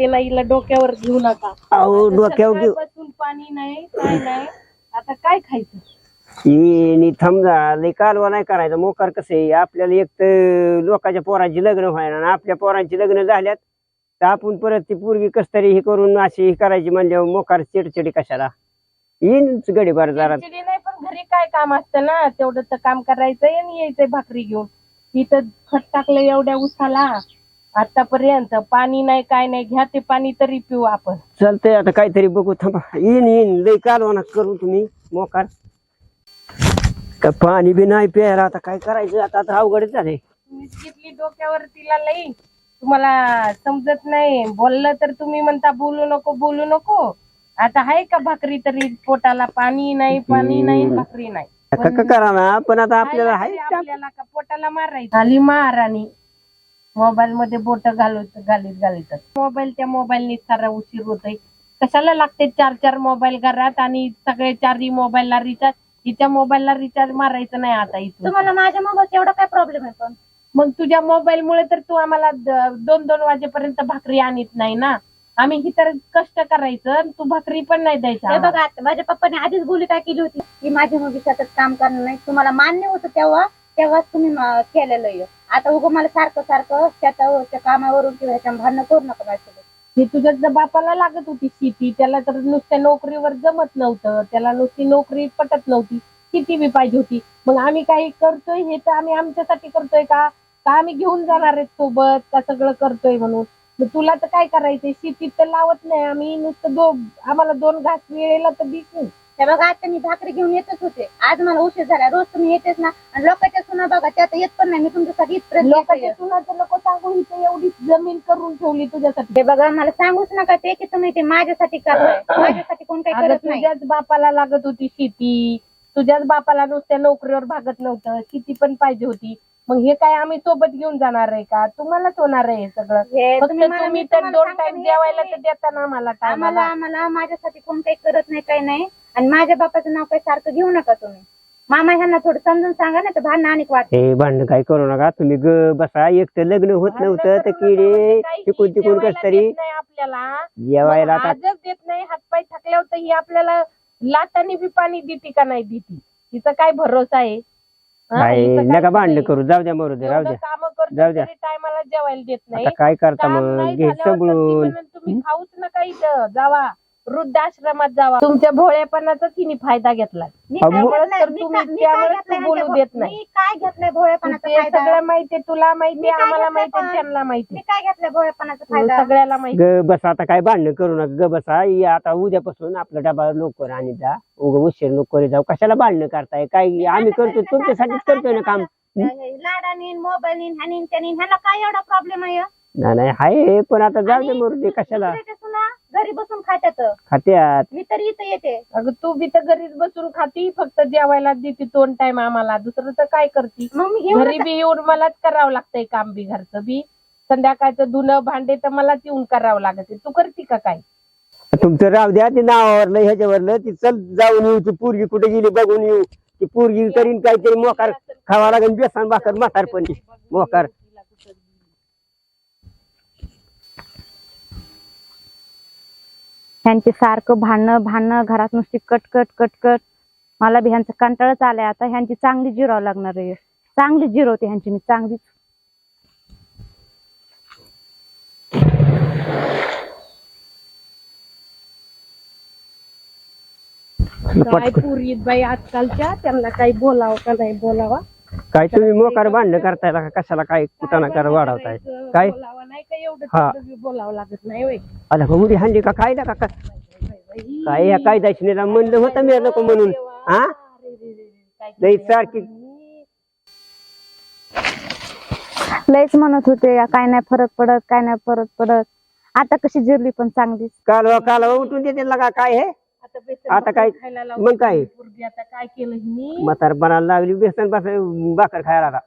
हिला डोक्यावर घेऊ नका. अहो डोक्यावर घेऊ. सकाळपासून पाणी नाही काय नाही. आता काय खायचं? नी समजा लय कालवा नाही करायचा. मोकार कसं आहे? आपल्याला एक तर लोकांच्या पोरांची लग्न व्हायला आणि आपल्या पोरांची लग्न झाल्यात तर आपण परत ती पूर्वी कस तरी हे करून अशी हे करायची म्हणजे मोकार चिडचिडी कशाला? येईनच गडी बार जरा. चिडचिडी नाही पण घरी काय काम असतं ना? तेवढं तर काम करायचंय आणि यायचंय भाकरी घेऊन. इथं खत टाकलं एवढ्या उसाला. आतापर्यंत पाणी नाही काय नाही घ्या ते पाणी तरी पिऊ आपण. चालतंय आता काहीतरी बघू थांबा. येईन येईन लय कालवा करू तुम्ही मोकार. का पाणी बी नाही प्यायला आता काय करायचं आता आता अवघडच झाले तुम्हीच घेतली डोक्यावर तिला लई. तुम्हाला समजत नाही. बोललं तर तुम्ही म्हणता बोलू नको बोलू नको. आता आहे का भाकरी तरी पोटाला? पाणी नाही पाणी नाही भाकरी नाही. का करा ना? पण आता आपल्याला का? पोटाला मारायचं? आली महाराणी मोबाईल मध्ये बोट घालत घालीत घालीत. मोबाईल त्या मोबाईलने सारा उशीर होतोय. कशाला लागते चार चार मोबाईल घरात आणि सगळे चारही मोबाईलला रिचार्ज हिच्या मोबाईलला रिचार्ज मारायचं नाही आता इथून. तुम्हाला माझ्या मोबाईल एवढा काय प्रॉब्लेम आहे पण? मग तुझ्या मोबाईल मुळे तर तू आम्हाला द- दोन दोन वाजेपर्यंत भाकरी आणत नाही ना? आम्ही ही तर कष्ट करायचं आणि तू भाकरी पण नाही द्यायचं हे. बघा आता माझ्या पप्पाने आधीच बोली काय केली होती की माझ्या मुली शेतात काम करणार नाही. तुम्हाला मान्य होतं तेव्हा तेव्हाच तुम्ही म- केलेलं आहे. आता उगं मला सारखं सारखं शेतावरच्या कामावरून किंवा ह्याच्या भांडणं करू नका माझ्यासोबत ही तुझ्या बापाला लागत होती शेती त्याला तर नुसत्या नोकरीवर जमत नव्हतं त्याला नुसती नोकरी पटत नव्हती शेती बी पाहिजे होती. मग आम्ही काही करतोय हे तर आम्ही आमच्यासाठी करतोय का? का आम्ही घेऊन जाणार आहेत सोबत? का सगळं करतोय म्हणून? मग तुला तर काय करायचंय? शेतीत तर लावत नाही आम्ही नुसतं दो आम्हाला दोन घास वेळेला तर दिसून हे बघा आता मी भाकरी घेऊन येतच होते. आज मला उशीर झाला. रोज तुम्ही येतेच ना. आणि लोकांच्या सुना बघा त्या आता येत पण नाही. मी तुमच्यासाठी इथपर्यंत लोकांच्या येते. सुनाचं नको सांगू. इथे एवढी जमीन करून ठेवली तुझ्यासाठी. हे बघा मला सांगूच नका ते की तुम्ही ते माझ्यासाठी करताय. माझ्यासाठी कोण काही अगं करत नाही. तुझ्याच बापाला लागत होती शेती. तुझ्याच बापाला नुसत्या नोकरीवर भागत नव्हतं. शेती पण पाहिजे होती. मग हे काय आम्ही सोबत घेऊन जाणार आहे का? तुम्हालाच होणार आहे हे सगळं. हे फक्त तुम्ही मला- तुम्ही मी तर तुम्हाला दोन सांगते टाइम जेवायला तर देता ना मला आम्हाला टायमाला आम्हाला माझ्यासाठी कोण काही करत नाही काही नाही. आणि माझ्या बापाचं नाव काही सारखं घेऊ नका तुम्ही. मामा ह्यांना थोडं समजून सांगा ना तर भांडणं आणि वाट हे भांडण काय करू नका. तुम्ही ग बसा. एक तर लग्न होत नव्हतं तर किडे तिकून तिकून कस तरी नाही आपल्याला. जेवायला मग आता आजच देत नाही. हातपाय थकल्यावर तर ही आपल्याला लाटाने बी पाणी देते का नाही देते? तिचा काय भरोसा आहे? काय नका भांडण? करू. जाऊ द्या मरू दे राहू द्या. कामं जाऊ द्या. टायमाला जेवायला देत नाही. आता काय करता काम मग? नाही घे झाल्यावर तर ती सांभाळून म्हणेल, तुम्ही खाऊच नका इथं. जावा. वृद्धाश्रमात जावा. तुमच्या भोळेपणाचा तिने फायदा घेतला. मी अहो? तर तुम्ही- मी काय तू बोलू देत नाही. मी काय घेतलंय भोळेपणाचा ते फायदा? सगळं माहितीये तुला माहितीये मी काय आम्हाला घेतलं माहितीये पण? त्यांना मी माहितीये काय घेतलंय भोळेपणाचा फायदा? सगळ्याला माहिती ग बस आता काय भांडण करू नका. ग बसा ये आता उद्यापासून आपला डबा लवकर आणि जा. उग उशीर नको जाऊ. कशाला भांडण करताय? काय आम्ही करतो तुमच्यासाठीच करतोय ना काम. लाडानी मोबाईल ह्यानी त्यानी ह्याला काय एवढा प्रॉब्लेम आहे नाही नाही हाय पण आता जाऊ दे मरू दे कशाला? घरी बसून खात्यात. खात्यात? मी तरी इथं येते. अगं तू बी तर घरीच बसून खाती फक्त जेवायला देते दोन टाइम आम्हाला. दुसरं तर काय करती? मग मी घेऊन घरी बी येऊन मलाच करावं लागतंय काम बी घरचं बी. संध्याकाळचं धुणं भांडे तर मलाच येऊन करावं लागत तू करती का काय? तुमचं राहू द्या ते नावावरलं ह्याच्यावरलं ती चल जाऊन येऊ ती पोरगी कुठे गेली बघून येऊ. ती पोरगी करीन काहीतरी मोकार खावा लागेल बेसन भाकर म्हातारपणी. मोकार. ह्यांचे सारखं भांडणं भांडणं घरात नुसती कटकट कटकट मला बी ह्यांचा कंटाळाच आलाय. आता ह्यांची चांगली जिरावं लागणार आहे. चांगली जिरवते ह्यांची मी चांगली काय पुरी बाई आजकालच्या त्यांना काही बोलावं का नाही बोलावा? काय तुम्ही मोकार भांडणं करताय का कशाला काय कुटाणा कर वाढवताय? काय? नाही एवढं हा. तेवढं बी बोलावं लागत नाही हांडी का काय का काय? या काय दाशिनीला म्हणलं होतं मी नको म्हणून. हा लई सारखी लयच म्हणत होते "या काय नाही फरक पडत काय नाही फरक पडत. आता कशी जिरली पण चांगली. कालवा कालवा उठून देते का काय हे? आता बेसन आता काय खायला मग काय? पोरगी आता काय केलं म्हातार बनायला लागली बेसन बस भाकर खायला आता.